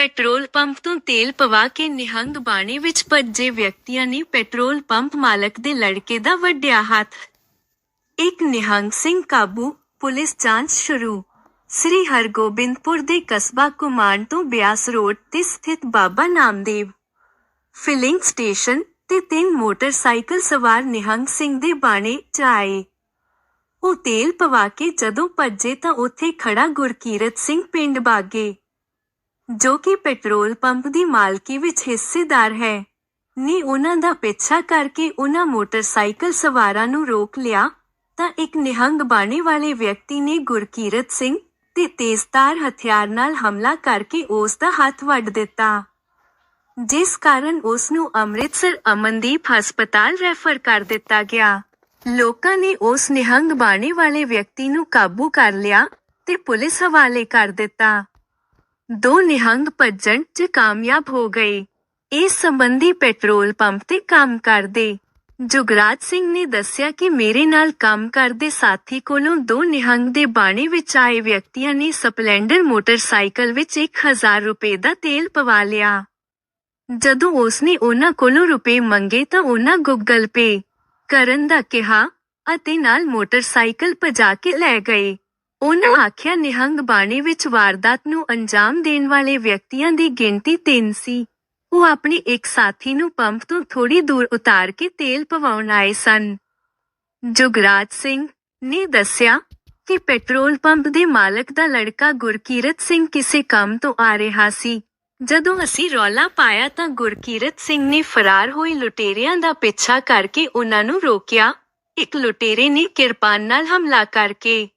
Petrol pump ਤੋਂ ਤੇਲ ਪਵਾ ਕੇ ਨਿਹੰਗ ਬਾਣੀ ਵਿੱਚ ਭੱਜੇ ਵਿਅਕਤੀਆਂ ਨੇ ਪੈਟਰੋਲ ਪੰਪ ਮਾਲਕ ਦੇ ਲੜਕੇ ਦਾ ਵੱਢਿਆ ਹੱਥ। ਇੱਕ ਨਿਹੰਗ ਸਿੰਘ ਕਾਬੂ ਪੁਲਿਸ ਜਾਂਚ ਸ਼ੁਰੂ। ਸ੍ਰੀ ਹਰਗੋਬਿੰਦਪੁਰ ਦੇ ਕਸਬਾ ਕੁਮਾਨ ਤੋਂ ਬਿਆਸ ਰੋਡ ਤੇ ਸਥਿਤ ਬਾਬਾ ਨਾਮਦੇਵ। ਫਿਲਿੰਗ ਸਟੇਸ਼ਨ ਤੇ ਤਿੰਨ ਮੋਟਰਸਾਈਕਲ ਸਵਾਰ ਨਿਹੰਗ ਸਿੰਘ ਦੇ ਬਾਣੇ ਚ ਆਏ। ਉਹ ਤੇਲ ਪਵਾ ਕੇ ਜਦੋਂ ਭੱਜੇ ਤਾਂ ਉੱਥੇ ਖੜਾ ਗੁਰਕੀਰਤ ਸਿੰਘ ਪਿੰਡ ਬਾਗੇ। ਜੋ ਕਿ ਪੈਟਰੋਲ ਪੰਪ ਦੀ ਮਾਲਕੀ ਵਿੱਚ ਹਿੱਸੇਦਾਰ ਹੈ, ਨੇ ਉਹਨਾਂ ਦਾ ਪਿੱਛਾ ਕਰਕੇ ਉਹਨਾਂ ਮੋਟਰਸਾਈਕਲ ਸਵਾਰਾਂ ਨੂੰ ਰੋਕ ਲਿਆ, ਤਾਂ ਇੱਕ ਨਿਹੰਗ ਬਾਣੇ ਵਾਲੇ ਵਿਅਕਤੀ ਨੇ ਗੁਰਕੀਰਤ ਸਿੰਘ ਤੇ ਤੇਜ਼ਧਾਰ ਹਥਿਆਰ ਨਾਲ ਹਮਲਾ ਕਰਕੇ ਉਸ ਦਾ ਹੱਥ ਵੱਢ ਦਿੱਤਾ। ਜਿਸ ਕਾਰਨ ਉਸ ਨੂੰ ਅੰਮ੍ਰਿਤਸਰ ਅਮਨਦੀਪ ਹਸਪਤਾਲ ਰੈਫਰ ਕਰ ਦਿੱਤਾ ਗਿਆ। ਲੋਕਾਂ ਨੇ ਉਸ ਨਿਹੰਗ ਬਾਣੇ ਵਾਲੇ ਵਿਅਕਤੀ ਨੂੰ ਕਾਬੂ ਕਰ ਲਿਆ ਤੇ ਪੁਲਿਸ ਹਵਾਲੇ ਕਰ ਦਿੱਤਾ। ਦੋ ਨਿਹੰਗ ਭੱਜਣ 'ਚ ਕਾਮਯਾਬ ਹੋ ਗਏ। ਇਸ ਸੰਬੰਧੀ ਪੈਟਰੋਲ ਪੰਪ ਤੇ ਕੰਮ ਕਰਦੇ। ਜੁਗਰਾਜ ਸਿੰਘ ਨੇ ਦੱਸਿਆ ਕਿ ਮੇਰੇ ਨਾਲ ਕੰਮ ਕਰਦੇ ਸਾਥੀ ਕੋਲੋਂ ਦੋ ਨਿਹੰਗ ਦੇ ਬਾਣੇ ਵਿੱਚ ਆਏ ਵਿਅਕਤੀਆਂ ਨੇ ਸਪਲੈਂਡਰ ਮੋਟਰਸਾਈਕਲ ਵਿੱਚ 1000 ਰੁਪਏ ਦਾ ਤੇਲ ਪਵਾ ਲਿਆ। ਜਦੋਂ ਉਸਨੇ ਉਹਨਾਂ ਕੋਲੋਂ ਰੁਪਏ ਮੰਗੇ ਤਾਂ ਉਹਨਾਂ ਗੂਗਲ ਪੇ ਕਰਨ ਦਾ ਕਿਹਾ ਅਤੇ ਨਾਲ ਮੋਟਰਸਾਈਕਲ ਭਜਾ ਕੇ ਲੈ ਗਏ। ਉਹਨਾਂ ਆਖਿਆ, ਨਿਹੰਗ ਬਾਣੇ ਵਿੱਚ ਵਾਰਦਾਤ ਨੂੰ ਅੰਜਾਮ ਦੇਣ ਵਾਲੇ ਵਿਅਕਤੀਆਂ ਦੀ ਗਿਣਤੀ 3 ਸੀ। ਉਹ ਆਪਣੇ ਇੱਕ ਸਾਥੀ ਨੂੰ ਪੰਪ ਤੋਂ ਥੋੜੀ ਦੂਰ ਉਤਾਰ ਕੇ ਤੇਲ ਪਵਾਉਣ ਆਏ ਸਨ। ਜੁਗਰਾਜ ਸਿੰਘ ਨੇ ਦੱਸਿਆ ਕਿ ਪੈਟਰੋਲ ਪੰਪ ਦੇ ਮਾਲਕ ਦਾ ਲੜਕਾ ਗੁਰਕੀਰਤ ਸਿੰਘ ਕਿਸੇ ਕੰਮ ਤੋਂ ਆ ਰਿਹਾ ਸੀ। ਜਦੋਂ ਅਸੀਂ ਰੌਲਾ ਪਾਇਆ ਤਾਂ ਗੁਰਕੀਰਤ ਸਿੰਘ ਨੇ ਫਰਾਰ ਹੋਈ ਲੁਟੇਰਿਆਂ ਦਾ ਪਿੱਛਾ ਕਰਕੇ ਉਹਨਾਂ ਨੂੰ ਰੋਕਿਆ। ਇੱਕ ਲੁਟੇਰੇ ਨੇ ਕਿਰਪਾਨ ਨਾਲ ਹਮਲਾ ਕਰਕੇ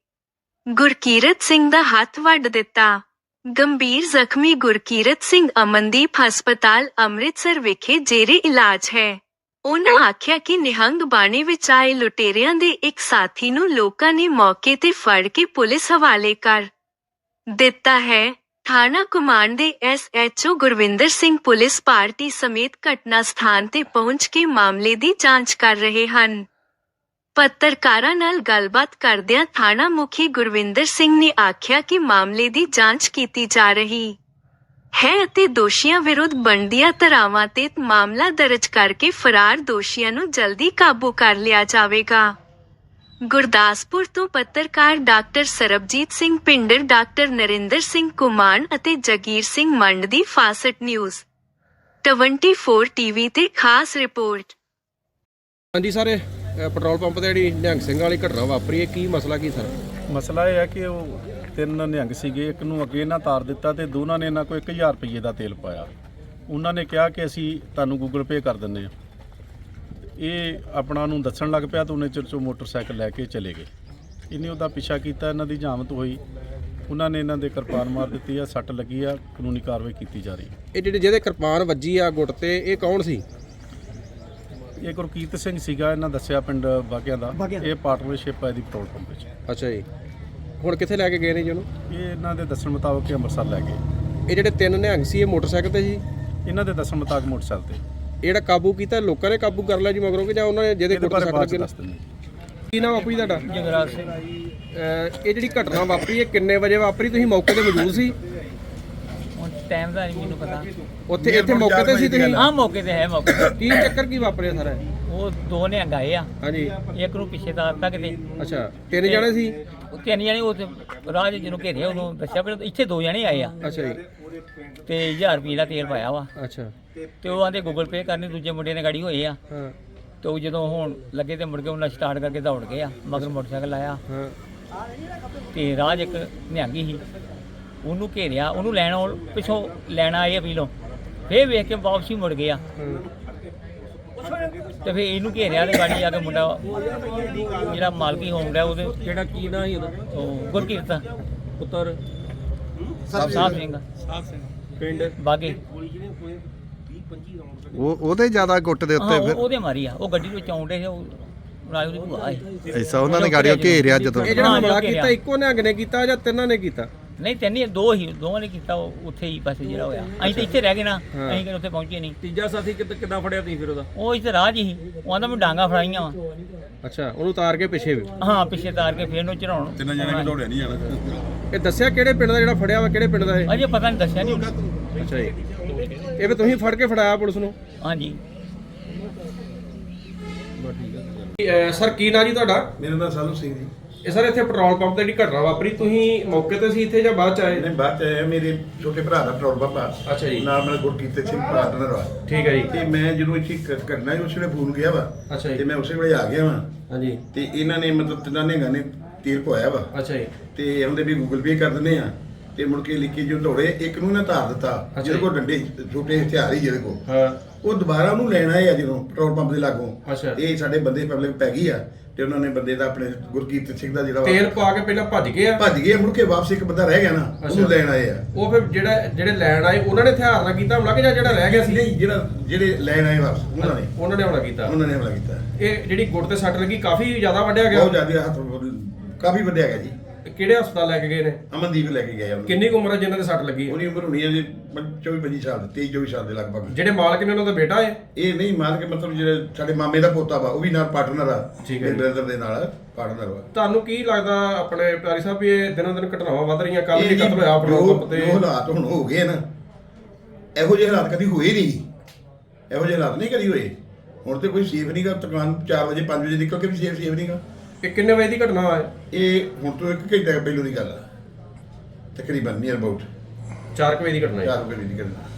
ਗੁਰਕੀਰਤ ਸਿੰਘ ਦਾ ਹੱਥ ਵੱਢ ਦਿੱਤਾ। ਗੰਭੀਰ ਜ਼ਖਮੀ ਗੁਰਕੀਰਤ ਸਿੰਘ ਅਮਨਦੀਪ ਹਸਪਤਾਲ ਅੰਮ੍ਰਿਤਸਰ ਵਿਖੇ ਜੇਰੇ ਇਲਾਜ ਹੈ। ਉਹਨਾਂ ਆਖਿਆ ਕਿ ਨਿਹੰਗ ਬਾਣੇ ਵਿੱਚ ਆਏ ਲੁਟੇਰਿਆਂ ਦੇ ਇੱਕ ਸਾਥੀ ਨੂੰ ਲੋਕਾਂ ਨੇ ਮੌਕੇ ਤੇ ਫੜ ਕੇ ਪੁਲਿਸ ਹਵਾਲੇ ਕਰ ਦਿੱਤਾ ਹੈ। ਥਾਣਾ ਕਮਾਂਡ ਦੇ SHO Gurvinder Singh police party ਸਮੇਤ ਘਟਨਾ ਸਥਾਨ ਤੇ ਪਹੁੰਚ ਕੇ ਮਾਮਲੇ ਦੀ ਜਾਂਚ ਕਰ ਰਹੇ ਹਨ। ਪੱਤਰਕਾਰਾਂ ਨਾਲ ਗੱਲਬਾਤ ਕਰਦਿਆਂ ਥਾਣਾ ਮੁਖੀ ਗੁਰਵਿੰਦਰ ਸਿੰਘ ਨੇ ਆਖਿਆ ਕਿ ਮਾਮਲੇ ਦੀ ਜਾਂਚ ਕੀਤੀ ਜਾ ਰਹੀ ਹੈ ਅਤੇ ਦੋਸ਼ੀਆਂ ਵਿਰੁੱਧ ਬਣਦੀਆਂ ਧਾਰਾਵਾਂ ਤੇ ਮਾਮਲਾ ਦਰਜ ਕਰਕੇ ਫਰਾਰ ਦੋਸ਼ੀਆਂ ਨੂੰ ਜਲਦੀ ਕਾਬੂ ਕਰ ਲਿਆ ਜਾਵੇਗਾ। ਗੁਰਦਾਸਪੁਰ ਤੋਂ ਪੱਤਰਕਾਰ ਡਾਕਟਰ ਸਰਬਜੀਤ ਸਿੰਘ ਪਿੰਡਰ, ਡਾਕਟਰ ਨਰਿੰਦਰ ਸਿੰਘ ਕੁਮਾਨ ਅਤੇ ਜਗੀਰ ਸਿੰਘ ਮੰਡ ਦੀ ਫਾਸਟ ਨਿਊਜ਼। 24 ਟੀਵੀ ਤੇ ਖਾਸ ਰਿਪੋਰਟ। ਹਾਂਜੀ ਸਰ ਪੈਟਰੋਲ ਪੰਪ ਤੇ ਜਿਹੜੀ ਨਿਹੰਗ ਸਿੰਘ ਵਾਲੀ ਘਟਨਾ ਵਾਪਰੀ ਹੈ ਕੀ ਮਸਲਾ ਕੀ ਸਰ? ਮਸਲਾ ਇਹ ਹੈ ਕਿ ਉਹ ਤਿੰਨ ਨਿਹੰਗ ਸੀਗੇ ਇੱਕ ਨੂੰ ਅੱਗੇ ਇਹਨਾਂ ਤਾਰ ਦਿੱਤਾ ਤੇ ਦੋਨਾਂ ਨੇ ਇਹਨਾਂ ਕੋਲ 1000 ਰੁਪਏ ਦਾ ਤੇਲ ਪਾਇਆ। ਉਹਨਾਂ ਨੇ ਕਿਹਾ ਕਿ ਅਸੀਂ ਤੁਹਾਨੂੰ ਗੂਗਲ ਪੇ ਕਰ ਦਿੰਦੇ ਹਾਂ। ਇਹ ਆਪਣਾ ਨੂੰ ਦੱਸਣ ਲੱਗ ਪਿਆ ਤਾਂ ਉਹਨੇ ਚਿਰ 'ਚੋਂ ਮੋਟਰਸਾਈਕਲ ਲੈ ਕੇ ਚਲੇ ਗਏ। ਇਹਨੇ ਉਹਦਾ ਪਿੱਛਾ ਕੀਤਾ ਇਹਨਾਂ ਦੀ ਜਾਮਤ ਹੋਈ। ਉਹਨਾਂ ਨੇ ਇਹਨਾਂ ਦੇ ਕਿਰਪਾਨ ਮਾਰ ਦਿੱਤੀ ਆ ਸੱਟ ਲੱਗੀ ਆ ਕਾਨੂੰਨੀ ਕਾਰਵਾਈ ਕੀਤੀ ਜਾ ਰਹੀ ਹੈ। ਇਹ ਜਿਹੜੇ ਜਿਹਦੇ ਕਿਰਪਾਨ ਵੱਜੀ ਆ ਗੁੱਟ ਤੇ ਇਹ ਕੌਣ ਸੀ? ਇਹ ਗੁਰਕੀਰਤ ਸਿੰਘ ਸੀਗਾ ਇਹਨਾਂ ਦੱਸਿਆ ਪਿੰਡ ਬਾਗਿਆਂ ਦਾ। ਇਹ ਪਾਰਟਨਰਸ਼ਿਪ ਹੈ ਦੀ ਪੈਟਰੋਲ ਪੰਪ ਵਿੱਚ। ਅੱਛਾ ਜੀ। ਹੁਣ ਕਿੱਥੇ ਲੈ ਕੇ ਗਏ ਨੇ ਜੀ ਉਹਨੂੰ? ਇਹ ਇਹਨਾਂ ਦੇ ਦੱਸਣ ਮੁਤਾਬਕ ਇਹ ਅੰਮ੍ਰਿਤਸਰ ਲੈ ਗਏ। ਇਹ ਜਿਹੜੇ ਤਿੰਨ ਨਿਹੰਗ ਸੀ ਇਹ ਮੋਟਰਸਾਈਕਲ ਤੇ ਸੀ ਇਹਨਾਂ ਦੇ ਦੱਸਣ ਮੁਤਾਬਕ ਮੋਟਰਸਾਈਕਲ ਤੇ। ਇਹ ਜਿਹੜਾ ਕਾਬੂ ਕੀਤਾ ਲੋਕਾਂ ਨੇ ਕਾਬੂ ਕਰ ਲਿਆ ਜੀ ਮਗਰੋਂ ਕਿ ਜਾਂ ਉਹਨਾਂ ਨੇ ਜਿਹਦੇ ਇਹਦੇ ਗੁੱਟ ਬਾਰੇ ਬਾਅਦ ਚ ਲੱਗੀ ਦੱਸ ਦਿੰਦੇ ਕੀ ਨਾਮ ਆਪਣੀ ਤੁਹਾਡਾ? ਜਗਰਾਜ ਸਿੰਘ। ਇਹ ਜਿਹੜੀ ਘਟਨਾ ਵਾਪਰੀ ਇਹ ਕਿੰਨੇ ਵਜੇ ਵਾਪਰੀ? ਤੁਸੀਂ ਮੌਕੇ ਤੇ ਮੌਜੂਦ ਸੀ? ਟਾਈਮ ਦਾ ਨਹੀਂ ਮੈਨੂੰ ਪਤਾ। ਉੱਥੇ ਇੱਥੇ ਮੌਕੇ ਤੇ ਸੀ ਤੁਸੀਂ? ਹਾਂ ਮੌਕੇ ਤੇ ਹੈ ਮੌਕੇ ਤੇ। ਕੀ ਚੱਕਰ ਕੀ ਵਾਪਰਿਆ ਸਰ? ਉਹ ਦੋ ਨੇ ਗਏ ਆ। ਹਾਂਜੀ। ਇੱਕ ਨੂੰ ਪਿੱਛੇ ਦਾ ਤੱਕ ਤੇ ਅੱਛਾ ਤਿੰਨ ਜਣੇ ਸੀ? ਉਹ ਤਿੰਨ ਜਣੇ ਉਹ ਤੇ ਰਾਜ ਜਿਹਨੂੰ ਘੇਰਿਆ ਉਦੋਂ ਦੱਸਿਆ ਪਰ ਇੱਥੇ ਦੋ ਜਣੇ ਆਏ ਆ। ਅੱਛਾ ਜੀ। ਤੇ 1000 ਰੁਪਏ ਦਾ ਤੇਲ ਪਾਇਆ ਵਾ। ਅੱਛਾ। ਤੇ ਉਹ ਆਂਦੇ ਗੂਗਲ ਪੇ ਕਰਨੀ ਦੂਜੇ ਮੁੰਡੇ ਨੇ ਗਾੜੀ ਹੋਏ ਆ। ਹਾਂ। ਤੇ ਉਹ ਜਦੋਂ ਹੁਣ ਲੱਗੇ ਤੇ ਮੁੜ ਕੇ ਉਹਨਾਂ ਸਟਾਰਟ ਕਰਕੇ ਦੌੜ ਗਏ ਆ ਮਗਰ ਮੋਟਰਸਾਈਕਲ ਆਇਆ ਹਾਂ। ਤੇ ਰਾਜ ਇੱਕ ਨਿਹੰਗੀ ਸੀ। ਉਹਨੂੰ ਘੇਰਿਆ ਉਹਨੂੰ ਲੈਣ ਆਉਣ- ਪਿੱਛੋਂ ਲੈਣ ਆਏ ਆ ਪੀਲੋਂ ਫੇਰ ਵੇਖ ਕੇ ਵਾਪਸੀ ਮੁੜ ਗਿਆ ਤੇ ਫੇਰ ਇਹਨੂੰ ਘੇਰਿਆ ਤੇ ਗਾੜੀ ਆ ਕੇ ਮੁੰਡਾ ਜਿਹੜਾ ਮਾਲਕੀ ਹੋਮ ਦਾ ਉਹਦੇ ਜਿਹੜਾ ਕੀ ਨਾਂ ਸੀ ਉਹਦਾ? ਉਹ ਗੁਰਕੀਰਤ। ਪੁੱਤਰ? ਸਾਹਿਬ ਸਿੰਘ। ਪਿੰਡ? ਬਾਗੇ। ਉਹ ਉਹਦੇ ਜ਼ਿਆਦਾ ਗੁੱਟ ਦੇ ਹਾਂ ਉੱਤੇ ਉਹ- ਫਿਰ ਉਹਦੇ ਮਾਰੀ ਆ। ਉਹ ਗੱਡੀ ਵਿੱਚ ਆਉਂਦੇ ਸੀ ਉਹ ਰਾਜ ਦੀ ਭੂਆ ਸੀ ਐਸਾ ਉਹਨਾਂ ਨੇ ਗਾੜੀਆਂ ਘੇਰਿਆ ਜਦੋਂ। ਇਹ ਜਿਹੜਾ ਹਮਲਾ ਜੋ। ਕੀਤਾ ਇੱਕੋ ਨੇ ਕੀਤਾ ਜਾਂ ਤਿੰਨਾਂ ਨੇ ਕੀਤਾ? ਨਹੀਂ ਤੈਨੂੰ ਦੋ ਹੀ ਦੋਵਾਂ ਨੇ ਕੀਤਾ ਉਹ ਉੱਥੇ ਹੀ ਬਸ ਜਿਹੜਾ ਹੋਇਆ। ਅਸੀਂ ਤਾਂ ਇੱਥੇ ਰਹਿ ਗਏ ਨਾ ਹਾਂ। ਅਸੀਂ ਕਿਤੇ ਉੱਥੇ ਪਹੁੰਚੇ ਨਹੀਂ। ਤੀਜਾ ਸਾਥੀ ਕਿੱਦਾਂ ਫੜਿਆ ਤੁਸੀਂ ਫਿਰ ਉਹਦਾ? ਉਹ ਇੱਥੇ ਰਾਜ ਹੀ ਉਹ ਆਂਦਾ ਮੈਂ ਡਾਂਗਾ ਫੜਾਈਆਂ ਵਾ। ਅੱਛਾ ਉਹਨੂੰ ਉਤਾਰ ਕੇ ਪਿੱਛੇ ਵੀ? ਹਾਂ ਪਿੱਛੇ ਤਾਰ ਕੇ ਫੇਰ ਨੂੰ ਚੜਾਉਣ। ਤਿੰਨ ਜਣੇ। ਇਹ ਦੱਸਿਆ ਕਿਹੜੇ ਪਿੰਡ ਦਾ ਜਿਹੜਾ ਫੜਿਆ ਵਾ ਕਿਹੜੇ ਪਿੰਡ ਦਾ ਇਹ? ਅਜੇ ਪਤਾ ਨਹੀਂ ਦੱਸਿਆ ਨਹੀਂ। ਅੱਛਾ ਜੀ। ਇਹ ਵੀ ਤੁਸੀਂ ਫੜ ਕੇ ਫੜਾਇਆ ਪੁਲਿਸ ਨੂੰ? ਹਾਂਜੀ। ਸਰ ਕੀ ਨਾਂ ਜੀ ਤੁਹਾਡਾ? ਮੇਰਾ ਨਾਮ ਸਾਲੂ ਸਿੰਘ ਜੀ। ਇਹ ਸਰ ਇੱਥੇ ਪੈਟਰੋਲ ਪੰਪ ਤੇ ਜਿਹੜੀ ਘਟਨਾ ਵਾਪਰੀ ਤੁਸੀਂ ਮੌਕੇ ਤੇ ਸੀ ਇੱਥੇ ਜਾਂ ਬਾਅਦ ਚ ਆਏ? ਇਹਨੇ ਬਾਅਦ ਚ ਆਇਆ ਮੇਰੇ ਛੋਟੇ ਭਰਾ ਦਾ ਪੈਟਰੋਲ ਪੰਪ ਆ। ਅੱਛਾ ਜੀ। ਨਾਲ ਮੇਰਾ ਗੁਰਕੀਰਤ ਸਿੰਘ ਪਾਰਟਨਰ ਵਾ ਠੀਕ ਹੈ ਜੀ। ਤੇ ਮੈਂ ਜਦੋਂ ਇੱਥੇ ਕ- ਕਰਨਾ ਸੀ ਉਸ ਵੇਲੇ ਫੋਨ ਗਿਆ ਵਾ। ਅੱਛਾ ਜੀ। ਤੇ ਮੈਂ ਉਸੇ ਵੇਲੇ ਆ ਗਿਆ ਵਾ। ਹਾਂਜੀ। ਤੇ ਇਹਨਾਂ ਨੇ ਮਤਲਬ ਤਿੰਨਾਂ ਨੇ ਗਾਣੇ ਤੀਰ ਪਵਾਇਆ ਵਾ। ਅੱਛਾ ਜੀ। ਤੇ ਉਹਦੇ ਵੀ ਗੂਗਲ ਪੇ ਕਰ ਦਿੰਦੇ ਆ। ਤੇ ਮੁੜ ਕੇ ਲਿਖੀ ਜੋ ਦੌੜੇ ਇੱਕ ਨੂੰ ਨਾ ਧਾਰ ਦਿੱਤਾ ਅੱਛਾ ਜਿਹਦੇ ਜੀ। ਕੋਲ ਡੰਡੇ ਛੋਟੇ ਹਥਿਆਰ ਹੀ ਜਿਹਦੇ ਕੋਲ। ਹਾਂ। ਉਹ ਦੁਬਾਰਾ ਉਹਨੂੰ ਲੈਣ ਆ ਜਦੋਂ ਪੈਟਰੋਲ ਪੰਪ ਦੇ ਲਾਗੋਂ। ਇਹ ਸਾਡੇ ਬੰਦੇ ਪਬਲਿਕ ਪੈ ਗਈ ਆ ਤੇ ਉਹਨਾਂ ਨੇ ਬੰਦੇ ਦਾ ਆਪਣੇ ਗੁਰਕੀਰਤ ਸਿੰਘ ਦਾ ਜਿਹੜਾ ਤੇਲ ਪਾ ਕੇ ਪਹਿਲਾਂ ਭੱਜ ਗਏ ਆ? ਭੱਜ ਗਏ ਮੁੜ ਕੇ ਵਾਪਸ ਇੱਕ ਬੰਦਾ ਰਹਿ ਗਿਆ ਨਾ ਉਹਨੂੰ। ਲੈਣ ਆਏ ਆ। ਉਹ ਫਿਰ ਜਿਹੜਾ ਜਿਹੜੇ ਲੈਣ ਆਏ ਉਹਨਾਂ ਨੇ ਹਥਿਆਰ ਨਾਲ ਕੀਤਾ ਹਮਲਾ ਕਿ ਜਾਂ ਜਿਹੜਾ ਰਹਿ ਗਿਆ ਸੀ? ਨਹੀਂ ਜਿਹੜਾ ਜਿਹੜੇ ਲੈਣ ਆਏ ਵਾਪਸ ਉਹਨਾਂ ਨੇ। ਉਹਨਾਂ ਨੇ ਹਮਲਾ ਕੀਤਾ। ਉਹਨਾਂ ਨੇ ਹਮਲਾ ਕੀਤਾ। ਇਹ ਜਿਹੜੀ ਗੁੱਟ ਤੇ ਸੱਟ ਲੱਗੀ ਕਾਫੀ ਜ਼ਿਆਦਾ ਵੱਢਿਆ ਗਿਆ? ਬਹੁਤ ਜ਼ਿਆਦਾ ਹੱਥ ਕਾਫੀ ਵੱਡਿਆ ਗਿਆ ਜੀ। ਕਿਹੜੇ ਹਸਪਤਾਲ ਲੈ ਕੇ ਗਏ ਨੇ? ਅਮਨਦੀਪ ਲੈ ਕੇ ਗਏ ਉਹਨੂੰ ਕਿੰਨੀ ਕੁ ਉਮਰ ਹੈ ਜਿਨ੍ਹਾਂ ਦੇ ਸੱਟ ਲੱਗੀ ਹੈ ਉਹਦੀ ਉਮਰ ਹੋਣੀ ਹੈ ਜੀ 24 25 ਸਾਲ 23 24 ਸਾਲ ਦੇ ਲਗਭਗ। ਜਿਹੜੇ ਮਾਲਕ ਨੇ ਉਹਨਾਂ ਦਾ ਬੇਟਾ ਹੈ? ਇਹ ਨਹੀਂ ਮਾਰ ਕੇ ਮਤਲਬ ਜਿਹੜੇ ਸਾਡੇ ਮਾਮੇ ਦਾ ਪੋਤਾ ਵਾ ਉਹ ਵੀ ਨਾਲ ਪਾਰਟਨਰ ਆ ਠੀਕ ਹੈ। ਮੇਰੇ ਦੇ ਨਾਲ ਪਾਰਟਨਰ ਵਾ। ਤੁਹਾਨੂੰ ਕੀ ਲੱਗਦਾ ਆਪਣੇ ਪਿਆਰੀ ਸਾਹਿਬ ਵੀ ਇਹ ਦਿਨੋਂ ਦਿਨ ਘਟਨਾਵਾਂ ਵੱਧ ਰਹੀਆਂ ਕੱਲ ਵੀ ਕਤਲ ਹੋਇਆ ਪੈਟਰੋਲ ਜੋ- ਪੰਪ ਤੇ? ਜੋ ਹਾਲਾਤ ਹੁਣ ਹੋ ਗਏ ਨਾ ਇਹੋ ਜਿਹੇ ਹਾਲਾਤ ਕਦੀ ਹੋਏ ਨਹੀਂ। ਇਹੋ ਜਿਹੇ ਹਾਲਾਤ ਨਹੀਂ ਕਦੀ ਹੋਏ। ਹੁਣ ਤੇ ਕੋਈ ਸੇਫ ਨਹੀਂਗਾ ਦੁਕਾਨ 4 ਵਜੇ 5 ਵਜੇ ਨਿਕਲ ਕੇ ਵੀ ਸੇਫ ਸੇਫ ਨਹੀਂਗਾ ਇਹ ਕਿੰਨੇ ਵਜੇ ਦੀ ਘਟਨਾ ਹੈ ਇਹ ਹੁਣ ਤੋਂ ਇੱਕ ਘੰਟਾ ਪਹਿਲੋਂ ਦੀ ਗੱਲ ਆ। ਤਕਰੀਬਨ ਨੀਅਰ ਅਬਾਊਟ 4 ਵਜੇ ਦੀ ਘਟਨਾ ਹੈ। 4 ਵਜੇ ਦੀ ਗੱਲ ਆ।